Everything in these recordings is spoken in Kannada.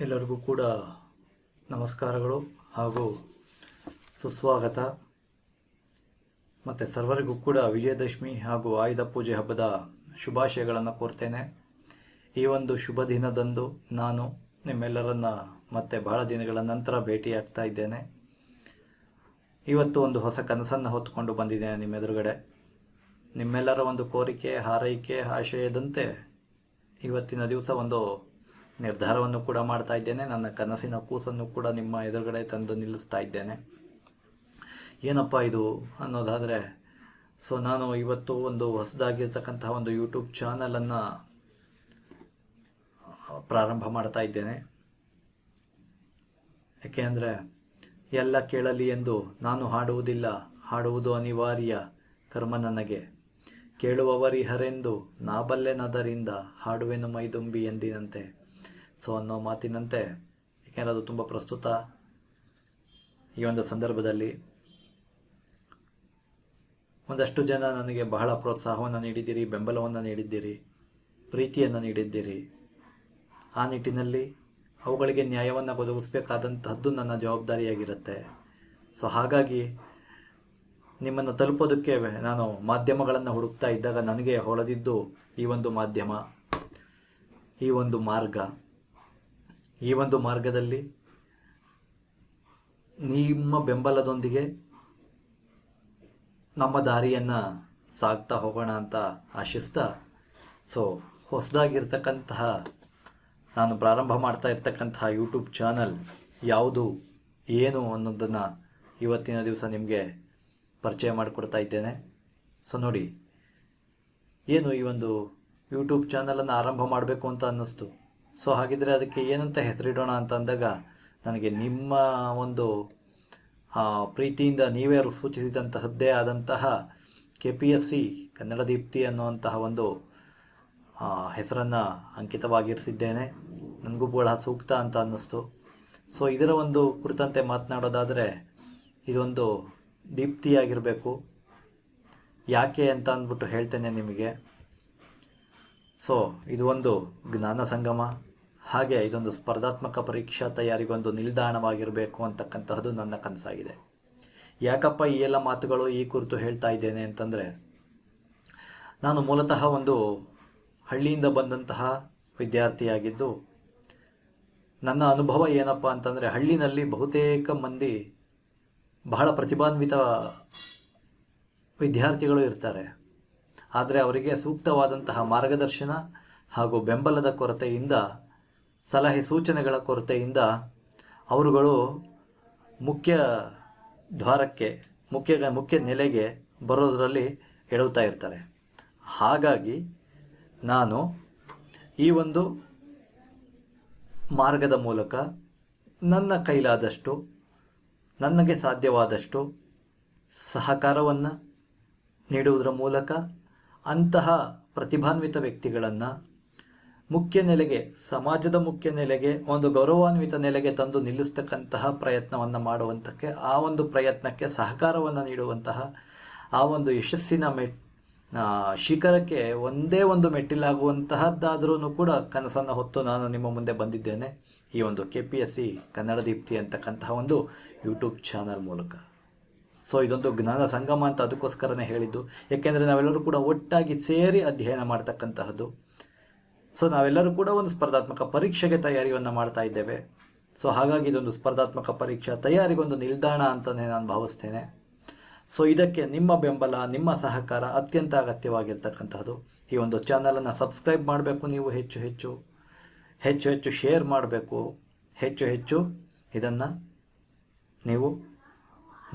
ಎಲ್ಲರಿಗೂ ಕೂಡ ನಮಸ್ಕಾರಗಳು ಹಾಗೂ ಸುಸ್ವಾಗತ. ಮತ್ತು ಸರ್ವರಿಗೂ ಕೂಡ ವಿಜಯದಶಮಿ ಹಾಗೂ ಆಯುಧ ಪೂಜೆ ಹಬ್ಬದ ಶುಭಾಶಯಗಳನ್ನು ಕೋರ್ತೇನೆ. ಈ ಒಂದು ಶುಭ ದಿನದಂದು ನಾನು ನಿಮ್ಮೆಲ್ಲರನ್ನ ಮತ್ತೆ ಬಹಳ ದಿನಗಳ ನಂತರ ಭೇಟಿಯಾಗ್ತಾ ಇದ್ದೇನೆ. ಇವತ್ತು ಒಂದು ಹೊಸ ಕನಸನ್ನು ಹೊತ್ತುಕೊಂಡು ಬಂದಿದ್ದೇನೆ ನಿಮ್ಮ ಎದುರುಗಡೆ ನಿಮ್ಮೆಲ್ಲರ ಒಂದು ಕೋರಿಕೆ, ಹಾರೈಕೆ, ಆಶಯದಂತೆ ಇವತ್ತಿನ ದಿವಸ ಒಂದು ನಿರ್ಧಾರವನ್ನು ಕೂಡ ಮಾಡ್ತಾ ಇದ್ದೇನೆ. ನನ್ನ ಕನಸಿನ ಕೂಸನ್ನು ಕೂಡ ನಿಮ್ಮ ಎದುರುಗಡೆ ತಂದು ನಿಲ್ಲಿಸ್ತಾ ಇದ್ದೇನೆ. ಏನಪ್ಪ ಇದು ಅನ್ನೋದಾದರೆ, ಸೊ ನಾನು ಇವತ್ತು ಒಂದು ಹೊಸದಾಗಿರ್ತಕ್ಕಂತಹ ಒಂದು ಯೂಟ್ಯೂಬ್ ಚಾನಲನ್ನು ಪ್ರಾರಂಭ ಮಾಡ್ತಾ ಇದ್ದೇನೆ. ಯಾಕೆಂದರೆ ಎಲ್ಲ ಕೇಳಲಿ ಎಂದು ನಾನು ಹಾಡುವುದಿಲ್ಲ. ಹಾಡುವುದು ಅನಿವಾರ್ಯ ಕರ್ಮ ನನಗೆ. ಕೇಳುವವರಿಹರೆಂದು ನಾಬಲ್ಲೆನದರಿಂದ ಹಾಡುವೆನು ಮೈದುಂಬಿ ಎಂದಿನಂತೆ. ಸೊ ಅನ್ನೋ ಮಾತಿನಂತೆ ಯಾಕೆಂದರೆ ಅದು ತುಂಬ ಪ್ರಸ್ತುತ ಈ ಒಂದು ಸಂದರ್ಭದಲ್ಲಿ. ಒಂದಷ್ಟು ಜನ ನನಗೆ ಬಹಳ ಪ್ರೋತ್ಸಾಹವನ್ನು ನೀಡಿದ್ದೀರಿ, ಬೆಂಬಲವನ್ನು ನೀಡಿದ್ದೀರಿ, ಪ್ರೀತಿಯನ್ನು ನೀಡಿದ್ದೀರಿ. ಆ ನಿಟ್ಟಿನಲ್ಲಿ ಅವುಗಳಿಗೆ ನ್ಯಾಯವನ್ನು ಒದಗಿಸ್ಬೇಕಾದಂತಹದ್ದು ನನ್ನ ಜವಾಬ್ದಾರಿಯಾಗಿರುತ್ತೆ. ಸೊ ಹಾಗಾಗಿ ನಿಮ್ಮನ್ನು ತಲುಪೋದಕ್ಕೆ ನಾನು ಮಾಧ್ಯಮಗಳನ್ನು ಹುಡುಕ್ತಾ ಇದ್ದಾಗ ನನಗೆ ಹೊಳೆದಿದ್ದು ಈ ಒಂದು ಮಾಧ್ಯಮ, ಈ ಒಂದು ಮಾರ್ಗ. ಈ ಒಂದು ಮಾರ್ಗದಲ್ಲಿ ನಿಮ್ಮ ಬೆಂಬಲದೊಂದಿಗೆ ನಮ್ಮ ದಾರಿಯನ್ನು ಸಾಗ್ತಾ ಹೋಗೋಣ ಅಂತ ಆಶಿಸ್ತಾ ಸೊ ಹೊಸದಾಗಿರ್ತಕ್ಕಂತಹ, ನಾನು ಪ್ರಾರಂಭ ಮಾಡ್ತಾ ಇರ್ತಕ್ಕಂತಹ ಯೂಟ್ಯೂಬ್ ಚಾನಲ್ ಯಾವುದು, ಏನು ಅನ್ನೋದನ್ನು ಇವತ್ತಿನ ದಿವಸ ನಿಮಗೆ ಪರಿಚಯ ಮಾಡಿಕೊಡ್ತಾ ಇದ್ದೇನೆ. ಸೊ ನೋಡಿ, ಏನು ಈ ಒಂದು ಯೂಟ್ಯೂಬ್ ಚಾನಲನ್ನು ಆರಂಭ ಮಾಡಬೇಕು ಅಂತ ಅನ್ನಿಸ್ತು? ಸೊ ಹಾಗಿದ್ರೆ ಅದಕ್ಕೆ ಏನಂತ ಹೆಸರಿಡೋಣ ಅಂತ ಅಂದಾಗ ನನಗೆ ನಿಮ್ಮ ಒಂದು ಪ್ರೀತಿಯಿಂದ ನೀವೇ ಸೂಚಿಸಿದಂತಹದ್ದೇ ಆದಂತಹ K P S C Kannada Deepti ಅನ್ನುವಂತಹ ಒಂದು ಹೆಸರನ್ನು ಅಂಕಿತವಾಗಿರಿಸಿದ್ದೇನೆ. ನನಗೂ ಬಹಳ ಸೂಕ್ತ ಅಂತ ಅನ್ನಿಸ್ತು. ಸೊ ಇದರ ಒಂದು ಕುರಿತಂತೆ ಮಾತನಾಡೋದಾದರೆ ಇದೊಂದು ದೀಪ್ತಿಯಾಗಿರಬೇಕು. ಯಾಕೆ ಅಂತ ಅಂದ್ಬಿಟ್ಟು ಹೇಳ್ತೇನೆ ನಿಮಗೆ. ಸೊ ಇದು ಒಂದು ಜ್ಞಾನ ಸಂಗಮ. ಹಾಗೆ ಇದೊಂದು ಸ್ಪರ್ಧಾತ್ಮಕ ಪರೀಕ್ಷಾ ತಯಾರಿಗೊಂದು ನಿಲ್ದಾಣವಾಗಿರಬೇಕು ಅಂತಕ್ಕಂತಹದ್ದು ನನ್ನ ಕನಸಾಗಿದೆ. ಯಾಕಪ್ಪ ಈ ಎಲ್ಲ ಮಾತುಗಳು ಈ ಕುರಿತು ಹೇಳ್ತಾ ಇದ್ದೇನೆ ಅಂತಂದರೆ, ನಾನು ಮೂಲತಃ ಒಂದು ಹಳ್ಳಿಯಿಂದ ಬಂದಂತಹ ವಿದ್ಯಾರ್ಥಿಯಾಗಿದ್ದು, ನನ್ನ ಅನುಭವ ಏನಪ್ಪ ಅಂತಂದರೆ ಹಳ್ಳಿನಲ್ಲಿ ಬಹುತೇಕ ಮಂದಿ ಬಹಳ ಪ್ರತಿಭಾನ್ವಿತ ವಿದ್ಯಾರ್ಥಿಗಳು ಇರ್ತಾರೆ. ಆದರೆ ಅವರಿಗೆ ಸೂಕ್ತವಾದಂತಹ ಮಾರ್ಗದರ್ಶನ ಹಾಗೂ ಬೆಂಬಲದ ಕೊರತೆಯಿಂದ ಸಲಹೆ ಸೂಚನೆಗಳ ಕೊರತೆಯಿಂದ ಅವರುಗಳು ಮುಖ್ಯ ದ್ವಾರಕ್ಕೆ, ಮುಖ್ಯ ಮುಖ್ಯ ನೆಲೆಗೆ ಬರೋದರಲ್ಲಿ ಎಡುತ್ತಾ ಇರ್ತಾರೆ. ಹಾಗಾಗಿ ನಾನು ಈ ಒಂದು ಮಾರ್ಗದ ಮೂಲಕ ನನ್ನ ಕೈಲಾದಷ್ಟು, ನನಗೆ ಸಾಧ್ಯವಾದಷ್ಟು ಸಹಕಾರವನ್ನು ನೀಡುವುದರ ಮೂಲಕ ಅಂತಹ ಪ್ರತಿಭಾನ್ವಿತ ವ್ಯಕ್ತಿಗಳನ್ನು ಮುಖ್ಯ ನೆಲೆಗೆ, ಸಮಾಜದ ಮುಖ್ಯ ನೆಲೆಗೆ, ಒಂದು ಗೌರವಾನ್ವಿತ ನೆಲೆಗೆ ತಂದು ನಿಲ್ಲಿಸ್ತಕ್ಕಂತಹ ಪ್ರಯತ್ನವನ್ನು ಮಾಡುವಂಥಕ್ಕೆ ಆ ಒಂದು ಪ್ರಯತ್ನಕ್ಕೆ ಸಹಕಾರವನ್ನು ನೀಡುವಂತಹ, ಆ ಒಂದು ಯಶಸ್ಸಿನ ಮೆಟ್ ಶಿಖರಕ್ಕೆ ಒಂದೇ ಒಂದು ಮೆಟ್ಟಿಲಾಗುವಂತಹದ್ದಾದರೂ ಕೂಡ ಕನಸನ್ನು ಹೊತ್ತು ನಾನು ನಿಮ್ಮ ಮುಂದೆ ಬಂದಿದ್ದೇನೆ. ಈ ಒಂದು K P S C Kannada Deepti ಅಂತಕ್ಕಂತಹ ಒಂದು ಯೂಟ್ಯೂಬ್ ಚಾನಲ್ ಮೂಲಕ. ಸೊ, ಇದೊಂದು ಜ್ಞಾನ ಸಂಗಮ ಅಂತ ಅದಕ್ಕೋಸ್ಕರನೇ ಹೇಳಿದ್ದು. ಏಕೆಂದರೆ ನಾವೆಲ್ಲರೂ ಕೂಡ ಒಟ್ಟಾಗಿ ಸೇರಿ ಅಧ್ಯಯನ ಮಾಡ್ತಕ್ಕಂತಹದ್ದು. ಸೊ ನಾವೆಲ್ಲರೂ ಕೂಡ ಒಂದು ಸ್ಪರ್ಧಾತ್ಮಕ ಪರೀಕ್ಷೆಗೆ ತಯಾರಿಯನ್ನು ಮಾಡ್ತಾ ಇದ್ದೇವೆ. ಸೊ ಹಾಗಾಗಿ ಇದೊಂದು ಸ್ಪರ್ಧಾತ್ಮಕ ಪರೀಕ್ಷಾ ತಯಾರಿಗೊಂದು ನಿಲ್ದಾಣ ಅಂತಲೇ ನಾನು ಭಾವಿಸ್ತೇನೆ. ಸೊ ಇದಕ್ಕೆ ನಿಮ್ಮ ಬೆಂಬಲ, ನಿಮ್ಮ ಸಹಕಾರ ಅತ್ಯಂತ ಅಗತ್ಯವಾಗಿರ್ತಕ್ಕಂಥದ್ದು ಈ ಒಂದು ಚಾನಲನ್ನು ಸಬ್ಸ್ಕ್ರೈಬ್ ಮಾಡಬೇಕು ನೀವು ಹೆಚ್ಚು ಹೆಚ್ಚು. ಹೆಚ್ಚು ಹೆಚ್ಚು ಶೇರ್ ಮಾಡಬೇಕು. ಹೆಚ್ಚು ಹೆಚ್ಚು ಇದನ್ನು ನೀವು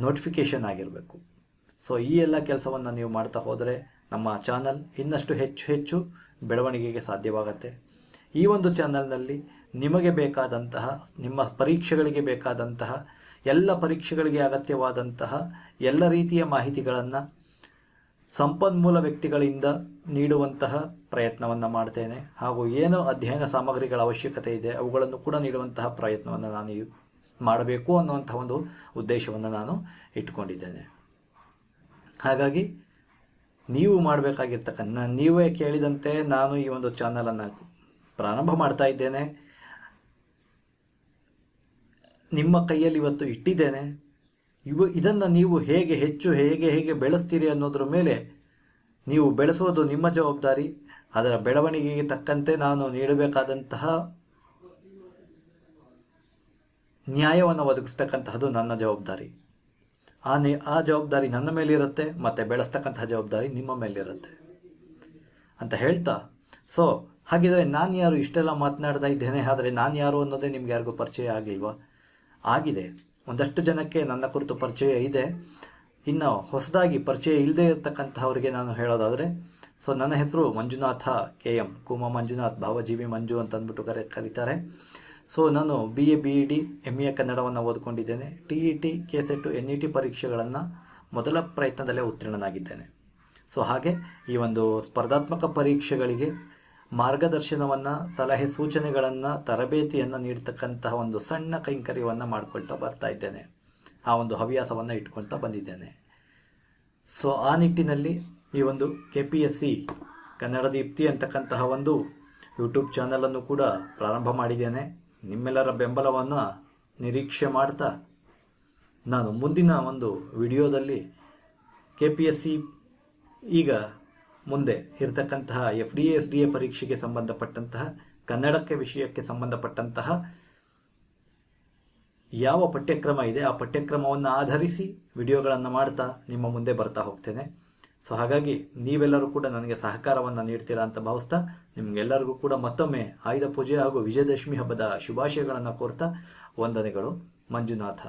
ನೋಟಿಫಿಕೇಷನ್ ಆಗಿರಬೇಕು. ಸೊ ಈ ಎಲ್ಲ ಕೆಲಸವನ್ನು ನೀವು ಮಾಡ್ತಾ ಹೋದರೆ ನಮ್ಮ ಚಾನಲ್ ಇನ್ನಷ್ಟು ಹೆಚ್ಚು ಹೆಚ್ಚು ಬೆಳವಣಿಗೆಗೆ ಸಾಧ್ಯವಾಗುತ್ತೆ. ಈ ಒಂದು ಚಾನಲ್ನಲ್ಲಿ ನಿಮಗೆ ಬೇಕಾದಂತಹ, ನಿಮ್ಮ ಪರೀಕ್ಷೆಗಳಿಗೆ ಬೇಕಾದಂತಹ, ಎಲ್ಲ ಪರೀಕ್ಷೆಗಳಿಗೆ ಅಗತ್ಯವಾದಂತಹ ಎಲ್ಲ ರೀತಿಯ ಮಾಹಿತಿಗಳನ್ನು ಸಂಪನ್ಮೂಲ ವ್ಯಕ್ತಿಗಳಿಂದ ನೀಡುವಂತಹ ಪ್ರಯತ್ನವನ್ನು ಮಾಡ್ತೇನೆ. ಹಾಗೂ ಏನು ಅಧ್ಯಯನ ಸಾಮಗ್ರಿಗಳ ಅವಶ್ಯಕತೆ ಇದೆ, ಅವುಗಳನ್ನು ಕೂಡ ನೀಡುವಂತಹ ಪ್ರಯತ್ನವನ್ನು ನಾನು ಮಾಡಬೇಕು ಅನ್ನುವಂಥ ಒಂದು ಉದ್ದೇಶವನ್ನು ನಾನು ಇಟ್ಕೊಂಡಿದ್ದೇನೆ. ಹಾಗಾಗಿ ನೀವು ಮಾಡಬೇಕಾಗಿರ್ತಕ್ಕಂಥ, ನೀವೇ ಕೇಳಿದಂತೆ ನಾನು ಈ ಒಂದು ಚಾನಲನ್ನು ಪ್ರಾರಂಭ ಮಾಡ್ತಾ ಇದ್ದೇನೆ. ನಿಮ್ಮ ಕೈಯಲ್ಲಿ ಇವತ್ತು ಇಟ್ಟಿದ್ದೇನೆ. ಇವು, ಇದನ್ನು ನೀವು ಹೇಗೆ ಹೆಚ್ಚು ಹೇಗೆ ಹೇಗೆ ಬೆಳೆಸ್ತೀರಿ ಅನ್ನೋದ್ರ ಮೇಲೆ ನೀವು ಬೆಳೆಸೋದು ನಿಮ್ಮ ಜವಾಬ್ದಾರಿ. ಅದರ ಬೆಳವಣಿಗೆಗೆ ತಕ್ಕಂತೆ ನಾನು ನೀಡಬೇಕಾದಂತಹ ನ್ಯಾಯವನ್ನು ಒದಗಿಸ್ತಕ್ಕಂತಹದ್ದು ನನ್ನ ಜವಾಬ್ದಾರಿ. ಆ ನಿ ಆ ಜವಾಬ್ದಾರಿ ನನ್ನ ಮೇಲಿರುತ್ತೆ, ಮತ್ತು ಬೆಳೆಸ್ತಕ್ಕಂಥ ಜವಾಬ್ದಾರಿ ನಿಮ್ಮ ಮೇಲಿರುತ್ತೆ. ಅಂತ ಹೇಳ್ತಾ, ಸೊ, ಹಾಗಿದ್ರೆ ನಾನು ಯಾರು ಇಷ್ಟೆಲ್ಲ ಮಾತನಾಡ್ತಾ ಇದ್ದೇನೆ, ಆದರೆ ನಾನು ಯಾರು ಅನ್ನೋದೇ ನಿಮ್ಗೆ ಯಾರಿಗೂ ಪರಿಚಯ ಆಗಿಲ್ವಾ? ಆಗಿದೆ. ಒಂದಷ್ಟು ಜನಕ್ಕೆ ನನ್ನ ಕುರಿತು ಪರಿಚಯ ಇದೆ. ಇನ್ನು ಹೊಸದಾಗಿ ಪರಿಚಯ ಇಲ್ಲದೆ ಇರತಕ್ಕಂಥವ್ರಿಗೆ ನಾನು ಹೇಳೋದಾದರೆ, ಸೊ, ನನ್ನ ಹೆಸರು ಮಂಜುನಾಥ ಕೆ ಎಂ, ಕುಮ ಮಂಜುನಾಥ್, ಭಾವಜೀವಿ ಮಂಜು ಅಂತ ಅಂದ್ಬಿಟ್ಟು ಕರೆ ಕರೀತಾರೆ. ಸೊ ನಾನು B A B E D M A ಕನ್ನಡವನ್ನು ಓದ್ಕೊಂಡಿದ್ದೇನೆ. T E T K SET N E T ಪರೀಕ್ಷೆಗಳನ್ನು ಮೊದಲ ಪ್ರಯತ್ನದಲ್ಲೇ ಉತ್ತೀರ್ಣನಾಗಿದ್ದೇನೆ. ಸೊ ಹಾಗೆ ಈ ಒಂದು ಸ್ಪರ್ಧಾತ್ಮಕ ಪರೀಕ್ಷೆಗಳಿಗೆ ಮಾರ್ಗದರ್ಶನವನ್ನು, ಸಲಹೆ ಸೂಚನೆಗಳನ್ನು, ತರಬೇತಿಯನ್ನು ನೀಡ್ತಕ್ಕಂತಹ ಒಂದು ಸಣ್ಣ ಕೈಂಕರ್ಯವನ್ನು ಮಾಡ್ಕೊಳ್ತಾ ಬರ್ತಾ ಇದ್ದೇನೆ. ಆ ಒಂದು ಹವ್ಯಾಸವನ್ನು ಇಟ್ಕೊಳ್ತಾ ಬಂದಿದ್ದೇನೆ. ಸೊ ಆ ನಿಟ್ಟಿನಲ್ಲಿ ಈ ಒಂದು K P S C Kannada Deepti ಅಂತಕ್ಕಂತಹ ಒಂದು ಯೂಟ್ಯೂಬ್ ಚಾನಲನ್ನು ಕೂಡ ಪ್ರಾರಂಭ ಮಾಡಿದ್ದೇನೆ. ನಿಮ್ಮೆಲ್ಲರ ಬೆಂಬಲವನ್ನು ನಿರೀಕ್ಷೆ ಮಾಡ್ತಾ ನಾನು ಮುಂದಿನ ಒಂದು ವಿಡಿಯೋದಲ್ಲಿ ಕೆ ಪಿ ಎಸ್ ಸಿ ಈಗ ಮುಂದೆ ಇರತಕ್ಕಂತಹ F D S D A ಪರೀಕ್ಷೆಗೆ ಸಂಬಂಧಪಟ್ಟಂತಹ, ಕನ್ನಡಕ್ಕೆ ವಿಷಯಕ್ಕೆ ಸಂಬಂಧಪಟ್ಟಂತಹ ಯಾವ ಪಠ್ಯಕ್ರಮ ಇದೆ ಆ ಪಠ್ಯಕ್ರಮವನ್ನು ಆಧರಿಸಿ ವಿಡಿಯೋಗಳನ್ನು ಮಾಡ್ತಾ ನಿಮ್ಮ ಮುಂದೆ ಬರ್ತಾ ಹೋಗ್ತೇನೆ. ಸೊ ಹಾಗಾಗಿ ನೀವೆಲ್ಲರೂ ಕೂಡ ನನಗೆ ಸಹಕಾರವನ್ನು ನೀಡ್ತೀರಾ ಅಂತ ಭಾವಿಸ್ತಾ ನಿಮಗೆಲ್ಲರಿಗೂ ಕೂಡ ಮತ್ತೊಮ್ಮೆ ಆಯುಧ ಪೂಜೆ ಹಾಗೂ ವಿಜಯದಶಮಿ ಹಬ್ಬದ ಶುಭಾಶಯಗಳನ್ನು ಕೋರ್ತಾ ವಂದನೆಗಳು. ಮಂಜುನಾಥ.